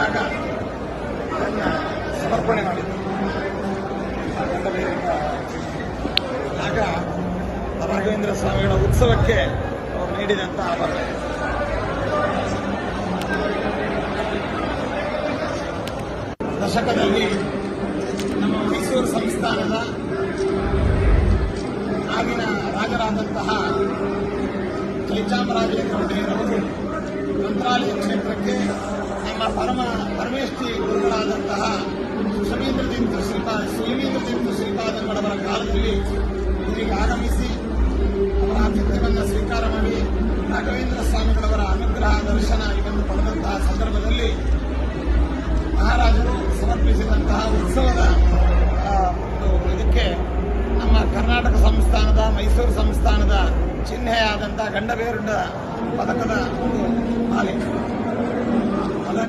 ಬಂದಾಗ ಅದನ್ನು ಸಮರ್ಪಣೆ ಮಾಡಿದರು. ಆಗ ರಾಘವೇಂದ್ರ ಸ್ವಾಮಿಗಳ ಉತ್ಸವಕ್ಕೆ ಅವರು ನೀಡಿದಂತಹ ಆಭರಣ. ದಶಕದಲ್ಲಿ ನಮ್ಮ ಮೈಸೂರು ಸಂಸ್ಥಾನದ ಆಗಿನ ರಾಜರಾದಂತಹ ಜಯಚಾಮರಾಜೇಂದ್ರ ಒಡೆಯರವರು ಮಂತ್ರಾಲಯ ಕ್ಷೇತ್ರಕ್ಕೆ ನಮ್ಮ ಪರಮ ಪರಮೇಶ್ವರಿ ಗುರುಗಳಾದಂತಹ ಸುಮೀಂದ್ರ ತೀರ್ಥ ಶ್ರೀಪಾದ ಸುಮೀಂದ್ರ ತೀರ್ಥ ಮಡವರ ಕಾಲದಲ್ಲಿ ಇಲ್ಲಿಗೆ ಆಗಮಿಸಿ ಅವರ ಆತಿಥ್ಯವನ್ನು ಸ್ವೀಕಾರ ಮಾಡಿ ರಾಘವೇಂದ್ರ ಸ್ವಾಮಿಗಳವರ ಅನುಗ್ರಹ, ದರ್ಶನ ಇದನ್ನು ಪಡೆದಂತಹ ಸಂದರ್ಭದಲ್ಲಿ ಮಹಾರಾಜರು ಸಮರ್ಪಿಸಿದಂತಹ ಉತ್ಸವದ ಇದಕ್ಕೆ ನಮ್ಮ ಕರ್ನಾಟಕ ಸಂಸ್ಥಾನದ, ಮೈಸೂರು ಸಂಸ್ಥಾನದ ಚಿಹ್ನೆಯಾದಂತಹ ಗಂಡಬೇರುಂಡ ಪದಕದ ಒಂದು ಮಾಲೆ